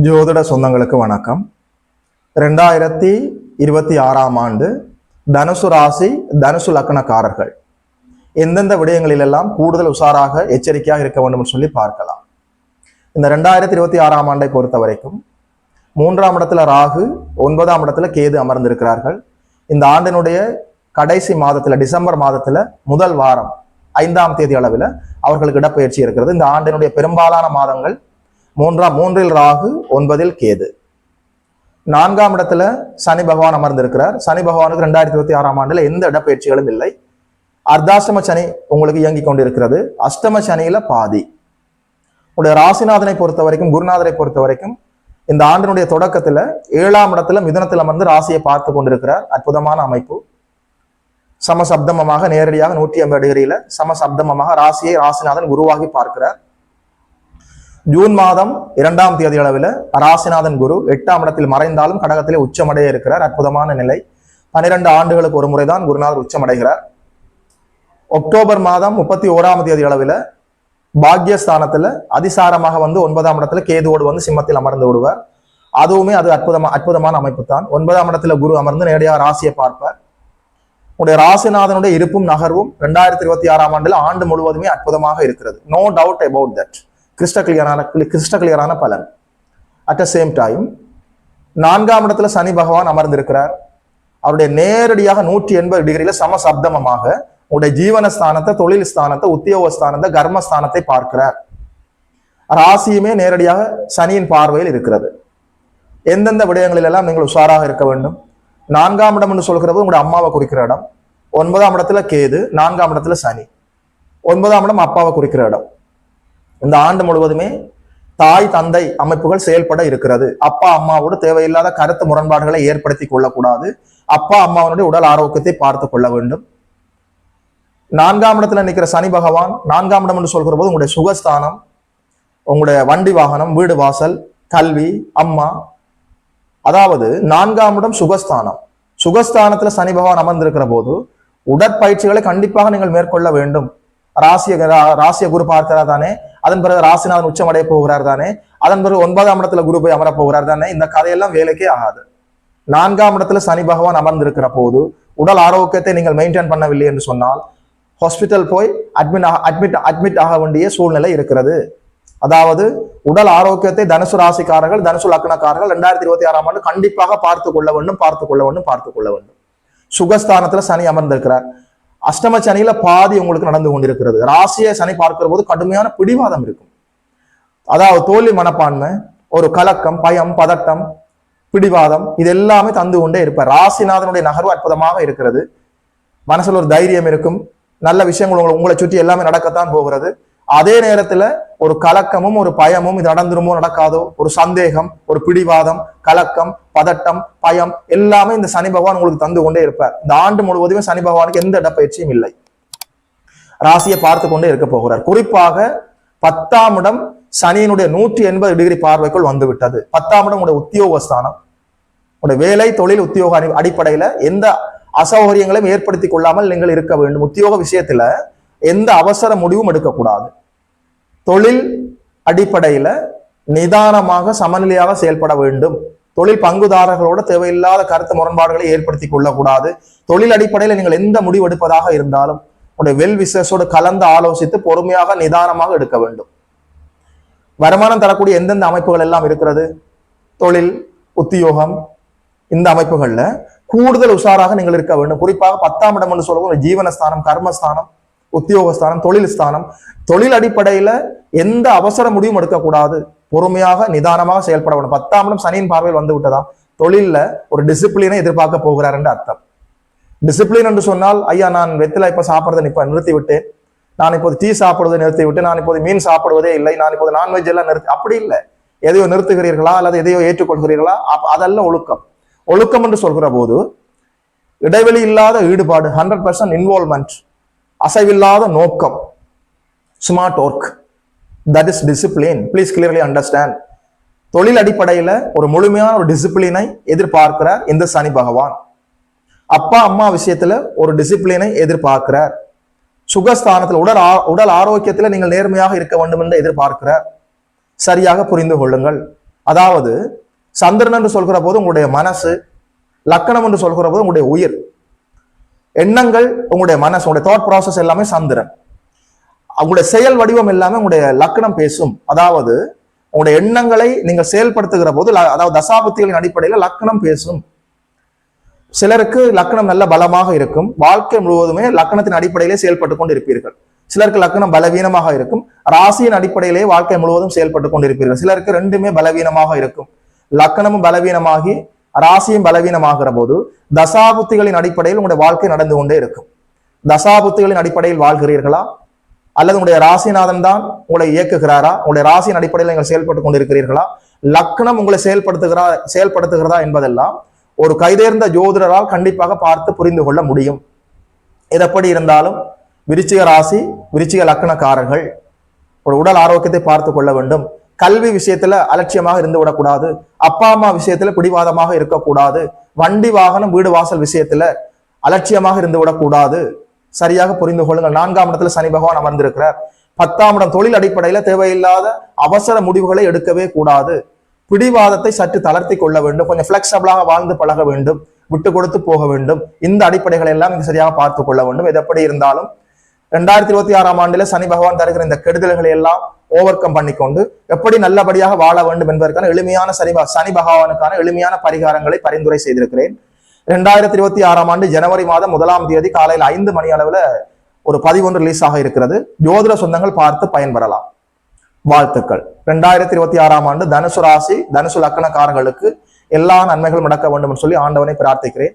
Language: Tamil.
ஜோதிட சொந்தங்களுக்கு வணக்கம். ரெண்டாயிரத்தி இருபத்தி ஆறாம் ஆண்டு தனுசு ராசி தனுசு லக்கணக்காரர்கள் எந்தெந்த விடயங்களிலெல்லாம் கூடுதல் உஷாராக எச்சரிக்கையாக இருக்க வேண்டும் என்று சொல்லி பார்க்கலாம். இந்த ரெண்டாயிரத்தி இருபத்தி ஆறாம் ஆண்டை பொறுத்த வரைக்கும் மூன்றாம் இடத்துல ராகு ஒன்பதாம் இடத்துல கேது அமர்ந்திருக்கிறார்கள். இந்த ஆண்டினுடைய கடைசி மாதத்துல டிசம்பர் மாதத்துல முதல் வாரம் ஐந்தாம் தேதி அளவில் அவர்களுக்கு இடப்பெயர்ச்சி இருக்கிறது. இந்த ஆண்டினுடைய பெரும்பாலான மாதங்கள் மூன்றாம் மூன்றில் ராகு ஒன்பதில் கேது. நான்காம் இடத்துல சனி பகவான் அமர்ந்திருக்கிறார். சனி பகவானுக்கு ரெண்டாயிரத்தி இருபத்தி ஆறாம் ஆண்டுல எந்த இடப்பெயர்ச்சிகளும் இல்லை. அர்த்தாஷ்டம சனி உங்களுக்கு இயங்கிக் கொண்டிருக்கிறது. அஷ்டம சனியில பாதி. உடைய ராசிநாதனை பொறுத்த வரைக்கும் குருநாதரை பொறுத்த வரைக்கும் இந்த ஆண்டினுடைய தொடக்கத்துல ஏழாம் இடத்துல மிதனத்தில் அமர்ந்து ராசியை பார்த்து கொண்டிருக்கிறார். அற்புதமான அமைப்பு. சமசப்தமமாக நேரடியாக நூற்றி ஐம்பது டிகிரியில சமசப்தமமாக ராசியை ராசிநாதன் குருவாகி பார்க்கிறார். ஜூன் மாதம் இரண்டாம் தேதி அளவில் ராசிநாதன் குரு எட்டாம் இடத்தில் மறைந்தாலும் கடகத்திலே உச்சமடைய இருக்கிறார். அற்புதமான நிலை. பன்னிரண்டு ஆண்டுகளுக்கு ஒரு முறைதான் குருநாதர் உச்சமடைகிறார். அக்டோபர் மாதம் முப்பத்தி ஓராம் தேதி அளவில் பாக்யஸ்தானத்துல அதிசாரமாக வந்து ஒன்பதாம் இடத்துல கேதுவோடு வந்து சிம்மத்தில் அமர்ந்து விடுவார். அதுவுமே அது அற்புதமா அற்புதமான அமைப்பு தான் ஒன்பதாம் இடத்துல குரு அமர்ந்து நேரடியாக ராசியை பார்ப்பார். உடைய ராசிநாதனுடைய இருப்பும் நகர்வும் ரெண்டாயிரத்தி இருபத்தி ஆறாம் ஆண்டுல ஆண்டு முழுவதுமே அற்புதமாக இருக்கிறது. No doubt about that crystal கிளியரான கிறிஸ்ட கிளியரான பலன். அட் த சேம் டைம் நான்காம் இடத்துல சனி பகவான் அமர்ந்திருக்கிறார். அவருடைய நேரடியாக நூற்றி எண்பது டிகிரியில சமசப்தமமாக உடைய ஜீவன ஸ்தானத்தை தொழில் ஸ்தானத்தை உத்தியோக ஸ்தானத்தை கர்மஸ்தானத்தை பார்க்கிறார். ராசியுமே நேரடியாக சனியின் பார்வையில் இருக்கிறது. எந்தெந்த விடயங்களில் எல்லாம் நீங்கள் உஷாராக இருக்க வேண்டும்? நான்காம் இடம் என்று சொல்கிறது உங்களுடைய அம்மாவை குறிக்கிற இடம். ஒன்பதாம் இடத்துல கேது நான்காம் இடத்துல சனி. ஒன்பதாம் இடம் அப்பாவை குறிக்கிற இடம். இந்த ஆண்டு முழுவதுமே தாய் தந்தை அமைப்புகள் செயல்பட இருக்கிறது. அப்பா அம்மாவோட தேவையில்லாத கருத்து முரண்பாடுகளை ஏற்படுத்தி கொள்ளக்கூடாது. அப்பா அம்மாவனுடைய உடல் ஆரோக்கியத்தை பார்த்து கொள்ள வேண்டும். நான்காம் இடத்துல நிற்கிற சனி பகவான் நான்காம் இடம் என்று சொல்கிற போது உங்களுடைய சுகஸ்தானம் உங்களுடைய வண்டி வாகனம் வீடு வாசல் கல்வி அம்மா. அதாவது நான்காம் இடம் சுகஸ்தானம். சுகஸ்தானத்துல சனி பகவான் அமர்ந்திருக்கிற போது உடற்பயிற்சிகளை கண்டிப்பாக நீங்கள் மேற்கொள்ள வேண்டும். ராசிய ராசிய குரு பார்க்கிறார் தானே? அதன் பிறகு ராசிநாதன் உச்சமடைய போகிறார் தானே? அதன் பிறகு ஒன்பதாம் இடத்துல குரு போய் அமர போகிறார் தானே? இந்த கதையெல்லாம் வேலைக்கே ஆகாது. நான்காம் இடத்துல சனி பகவான் அமர்ந்திருக்கிற போது உடல் ஆரோக்கியத்தை நீங்கள் மெயின்டைன் பண்ணவில்லை என்று சொன்னால் ஹாஸ்பிட்டல் போய் அட்மிட் அட்மிட் அட்மிட் ஆக வேண்டிய சூழ்நிலை இருக்கிறது. அதாவது உடல் ஆரோக்கியத்தை தனுசு ராசிக்காரர்கள் தனுசு லக்னக்காரர்கள் ரெண்டாயிரத்தி இருபத்தி ஆறாம் ஆண்டு கண்டிப்பாக பார்த்து கொள்ள வேண்டும் பார்த்து கொள்ள வேண்டும் பார்த்து கொள்ள வேண்டும். சுகஸ்தானத்துல சனி அமர்ந்திருக்கிறார். அஷ்டம சனியில பாதி உங்களுக்கு நடந்து கொண்டிருக்கிறது. ராசியை சனி பார்க்கிற போது கடுமையான பிடிவாதம் இருக்கும். அதாவது தோல்வி மனப்பான்மை ஒரு கலக்கம் பயம் பதட்டம் பிடிவாதம் இது எல்லாமே தந்து கொண்டே இருப்பார். ராசிநாதனுடைய நகர்வு அற்புதமாக இருக்கிறது. மனசுல ஒரு தைரியம் இருக்கும். நல்ல விஷயங்கள் உங்களை உங்களை சுற்றி எல்லாமே நடக்கத்தான் போகிறது. அதே நேரத்துல ஒரு கலக்கமும் ஒரு பயமும் இது நடந்துருமோ நடக்காதோ ஒரு சந்தேகம் ஒரு பிடிவாதம் கலக்கம் பதட்டம் பயம் எல்லாமே இந்த சனி பகவான் உங்களுக்கு தந்து கொண்டே இருப்பார். இந்த ஆண்டு முழுவதுமே சனி பகவானுக்கு எந்த இடப்பயிற்சியும் இல்லை. ராசியை பார்த்து கொண்டே இருக்க போகிறார். குறிப்பாக பத்தாம் இடம் சனியினுடைய நூற்றி எண்பது டிகிரி பார்வைக்குள் வந்து விட்டது பத்தாம் இடம் உடைய உத்தியோகஸ்தானம். உடைய வேலை தொழில் உத்தியோக அடி- அடிப்படையில எந்த அசௌகரியங்களையும் ஏற்படுத்தி கொள்ளாமல் நீங்கள் இருக்க வேண்டும். உத்தியோக விஷயத்துல எந்த அவசர முடிவும் எடுக்கக்கூடாது. தொழில் அடிப்படையில நிதானமாக சமநிலையாக செயல்பட வேண்டும். தொழில் பங்குதாரர்களோட தேவையில்லாத கருத்து முரண்பாடுகளை ஏற்படுத்தி கொள்ளக்கூடாது. தொழில் அடிப்படையில் நீங்கள் எந்த முடிவு எடுப்பதாக இருந்தாலும் உடைய வெல் விசஸோடு கலந்து ஆலோசித்து பொறுமையாக நிதானமாக எடுக்க வேண்டும். வருமானம் தரக்கூடிய எந்தெந்த அமைப்புகள் எல்லாம் இருக்கிறது? தொழில் உத்தியோகம் இந்த அமைப்புகள்ல கூடுதல் உஷாராக நீங்கள் இருக்க வேண்டும். குறிப்பாக பத்தாம் இடம் என்று சொல்லுவோம் ஜீவனஸ்தானம் கர்மஸ்தானம் உத்தியோகஸ்தானம் தொழில் ஸ்தானம் தொழில் அடிப்படையில எந்த அவசர முடிவும் எடுக்கக்கூடாது. பொறுமையாக நிதானமாக செயல்பட வேண்டும் பத்தாம் இடம் சனியின் பார்வையில் வந்து விட்டதா? தொழில்ல ஒரு டிசிப்ளினை எதிர்பார்க்க போகிறார் என்று அர்த்தம். டிசிப்ளின் என்று சொன்னால் ஐயா நான் வெத்தில இப்ப சாப்பிட்றதை இப்ப நிறுத்தி விட்டேன் நான் இப்போது டீ சாப்பிடுவதை நிறுத்தி விட்டு நான் இப்போது மீன் சாப்பிடுவதே இல்லை. நான் இப்போது நான்வெஜ் எல்லாம் நிறுத்தி அப்படி இல்லை. எதையோ நிறுத்துகிறீர்களா? அல்லது எதையோ ஏற்றுக்கொள்கிறீர்களா? அதெல்லாம் ஒழுக்கம். ஒழுக்கம் என்று சொல்கிற போது இடைவெளி இல்லாத ஈடுபாடு ஹண்ட்ரட் பர்சன்ட் இன்வால்மெண்ட் அசைவில்லாத நோக்கம். Smart work that is discipline please clearly understand தொழில் அடிப்படையில் ஒரு முழுமையான ஒரு டிசிப்ளினை எதிர்பார்க்கிறார் இந்த சனி பகவான். அப்பா அம்மா விஷயத்துல ஒரு டிசிப்ளினை எதிர்பார்க்கிறார். சுகஸ்தானத்தில் உடல் ஆ- உடல் ஆரோக்கியத்தில் நீங்கள் நேர்மையாக இருக்க வேண்டும் என்று எதிர்பார்க்கிறார். சரியாக புரிந்து கொள்ளுங்கள். அதாவது சந்திரன் என்று சொல்கிற போது உங்களுடைய மனசு லக்கணம் என்று சொல்கிற போது உங்களுடைய உயிர். எண்ணங்கள் உங்களுடைய மனசு உங்களுடைய தாட் ப்ராசஸ் எல்லாமே சந்திரன் உங்களுடைய செயல் வடிவம் எல்லாமே உங்களுடைய லக்கணம் பேசும். அதாவது உங்களுடைய எண்ணங்களை நீங்கள் செயல்படுத்துகிற போது அதாவது தசாபத்திகளின் அடிப்படையில் லக்கணம் பேசும். சிலருக்கு லக்கணம் நல்ல பலமாக இருக்கும். வாழ்க்கை முழுவதுமே லக்கணத்தின் அடிப்படையிலே செயல்பட்டு கொண்டு இருப்பீர்கள் சிலருக்கு லக்கணம் பலவீனமாக இருக்கும். ராசியின் அடிப்படையிலே வாழ்க்கை முழுவதும் செயல்பட்டு கொண்டு இருப்பீர்கள் சிலருக்கு ரெண்டுமே பலவீனமாக இருக்கும். லக்கணமும் பலவீனமாகி ராசியும் பலவீனமாகிற போது தசாபுத்திகளின் அடிப்படையில் உங்களுடைய வாழ்க்கை நடந்து கொண்டே இருக்கும். தசாபுத்திகளின் அடிப்படையில் வாழ்கிறீர்களா? அல்லது உங்களுடைய ராசிநாதன் தான் உங்களை இயக்குகிறாரா? உங்களுடைய ராசியின் அடிப்படையில் நீங்கள் செயல்பட்டு கொண்டிருக்கிறீர்களா? லக்னம் உங்களை செயல்படுத்துகிறா செயல்படுத்துகிறதா என்பதெல்லாம் ஒரு கைதேர்ந்த ஜோதிடரால் கண்டிப்பாக பார்த்து புரிந்து கொள்ள முடியும். எதப்படி இருந்தாலும் விருச்சிக ராசி விருச்சிக லக்கணக்காரர்கள் ஒரு உடல் ஆரோக்கியத்தை பார்த்து கொள்ள வேண்டும். கல்வி விஷயத்துல அலட்சியமாக இருந்து விடக்கூடாது. அப்பா அம்மா விஷயத்துல பிடிவாதமாக இருக்கக்கூடாது. வண்டி வாகனம் வீடு வாசல் விஷயத்துல அலட்சியமாக இருந்து விடக்கூடாது. சரியாக புரிந்து கொள்ளுங்கள். நான்காம் இடத்துல சனி பகவான் அமர்ந்திருக்கிறார். பத்தாம் இடம் தொழில் அடிப்படையில தேவையில்லாத அவசர முடிவுகளை எடுக்கவே கூடாது. பிடிவாதத்தை சற்று தளர்த்தி கொள்ள வேண்டும். கொஞ்சம் பிளெக்சிபிளாக வாழ்ந்து பழக வேண்டும். விட்டு கொடுத்து போக வேண்டும். இந்த அடிப்படைகளை எல்லாம் சரியாக பார்த்து கொள்ள வேண்டும். எது எப்படி இருந்தாலும் ரெண்டாயிரத்தி இருபத்தி ஆறாம் ஆண்டுல சனி பகவான் தருகிற இந்த கெடுதல்களை எல்லாம் ஓவர் கம் பண்ணிக்கொண்டு எப்படி நல்லபடியாக வாழ வேண்டும் என்பதற்கான எளிமையான சனி சனி பகவானுக்கான எளிமையான பரிகாரங்களை பரிந்துரை செய்திருக்கிறேன். ரெண்டாயிரத்தி இருபத்தி ஆறாம் ஆண்டு ஜனவரி மாதம் முதலாம் தேதி காலையில் ஐந்து மணி அளவுல ஒரு பதிவொன்று ரிலீஸ் ஆக இருக்கிறது. ஜோதிட சொந்தங்கள் பார்த்து பயன்பெறலாம். வாழ்த்துக்கள். ரெண்டாயிரத்தி இருபத்தி ஆறாம் ஆண்டு தனுசு ராசி தனுசு லக்கணக்காரர்களுக்கு எல்லா நன்மைகளும் நடக்க வேண்டும் என்று சொல்லி ஆண்டவனை பிரார்த்திக்கிறேன்.